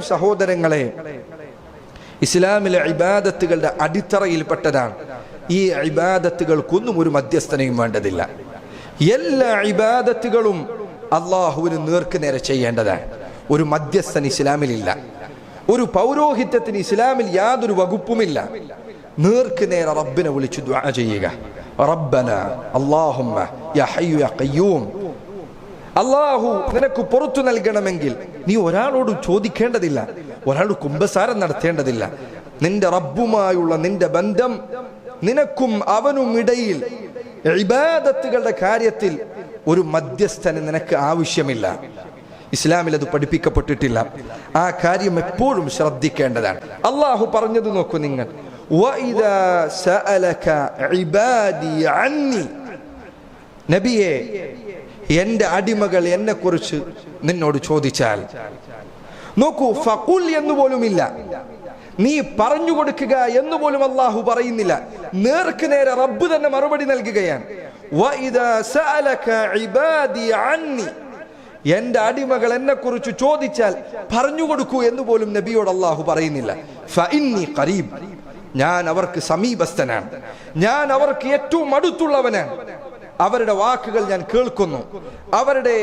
സഹോദരങ്ങളെ ഇസ്ലാമിലെ ഇബാദത്തുകളുടെ അടിത്തറയിൽപ്പെട്ടതാണ്. ഈ ഇബാദത്തുകൾക്കൊന്നും ഒരു മധ്യസ്ഥനയും വേണ്ടതില്ല. എല്ലാ ഇബാദത്തുകളും അള്ളാഹുവിന് നേർക്ക് നേരെ ചെയ്യേണ്ടതാണ്. ഒരു മധ്യസ്ഥൻ ഇസ്ലാമിലില്ല. ഒരു പൗരോഹിത്യത്തിന് ഇസ്ലാമിൽ യാതൊരു വകുപ്പുമില്ല. നേർക്ക് നേരെ റബ്ബിനെ വിളിച്ചു ദ്വാ ചെയ്യുക. റബ്ബന അള്ളാഹുമ്മ യാ യാ അള്ളാഹു നിനക്ക് പുറത്തു നൽകണമെങ്കിൽ നീ ഒരാളോട് ചോദിക്കേണ്ടതില്ല. ഒരാളോട് കുംഭസാരം നടത്തേണ്ടതില്ല. നിന്റെ റബ്ബുമായുള്ള നിന്റെ ബന്ധം നിനക്കും അവനും ഇടയിൽ. ഇബാദത്തുകളുടെ കാര്യത്തിൽ ഒരു മധ്യസ്ഥന് നിനക്ക് ആവശ്യമില്ല. ഇസ്ലാമിൽ അത് പഠിപ്പിക്കപ്പെട്ടിട്ടില്ല. ആ കാര്യം എപ്പോഴും ശ്രദ്ധിക്കേണ്ടതാണ്. അള്ളാഹു പറഞ്ഞത് നോക്കൂ നിങ്ങൾ. നബിയെ എന്റെ അടിമകൾ എന്നെ കുറിച്ച് നിന്നോട് ചോദിച്ചാൽ നോക്കൂ ഫഖുൽ എന്ന് പോലുമില്ല. നീ പറഞ്ഞു കൊടുക്കുക എന്ന് പോലും അള്ളാഹു പറയുന്നില്ല. നേർക്ക് നേരെ റബ്ബ് തന്നെ മറുപടി നൽകുകയാണ്. എന്റെ അടിമകൾ എന്നെ കുറിച്ച് ചോദിച്ചാൽ പറഞ്ഞു കൊടുക്കൂ എന്ന് പോലും നബിയോട് അള്ളാഹു പറയുന്നില്ല. ഞാൻ അവർക്ക് സമീപസ്ഥനാണ്. ഞാൻ അവർക്ക് ഏറ്റവും അടുത്തുള്ളവനാണ്. അവരുടെ വാക്കുകൾ ഞാൻ കേൾക്കുന്നു അവരുടെ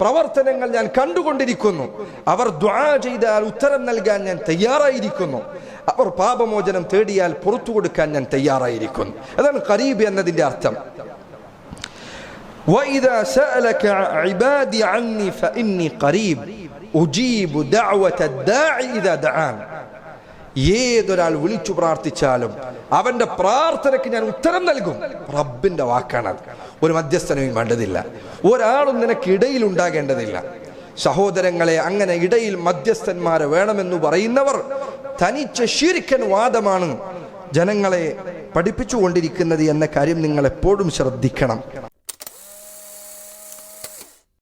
പ്രവർത്തനങ്ങൾ ഞാൻ കണ്ടുകൊണ്ടിരിക്കുന്നു അവർ ദ്വാ ചെയ്താൽ ഉത്തരം നൽകാൻ ഞാൻ തയ്യാറായിരിക്കുന്നു അവർ പാപമോചനം തേടിയാൽ പുറത്തു കൊടുക്കാൻ ഞാൻ തയ്യാറായിരിക്കുന്നു അതാണ് ഖരീബ് എന്നതിന്റെ അർത്ഥം وإذا سألك عبادي عني فإني قريب أجيب دعوة الداعي إذا دعان ഏതൊരാൾ വിളിച്ചു പ്രാർത്ഥിച്ചാലും അവന്റെ പ്രാർത്ഥനയ്ക്ക് ഞാൻ ഉത്തരം നൽകും. റബ്ബിന്റെ വാക്കാണ് ഒരു മധ്യസ്ഥനവും വേണ്ടതില്ല. ഒരാളും നിനക്ക് ഇടയിൽ ഉണ്ടാകേണ്ടതില്ല. സഹോദരങ്ങളെ അങ്ങനെ ഇടയിൽ മധ്യസ്ഥന്മാരെ വേണമെന്ന് പറയുന്നവർ തനിച്ച ശീരിക്കൻ വാദമാണ് ജനങ്ങളെ പഠിപ്പിച്ചുകൊണ്ടിരിക്കുന്നത് എന്ന കാര്യം നിങ്ങൾ എപ്പോഴും ശ്രദ്ധിക്കണം.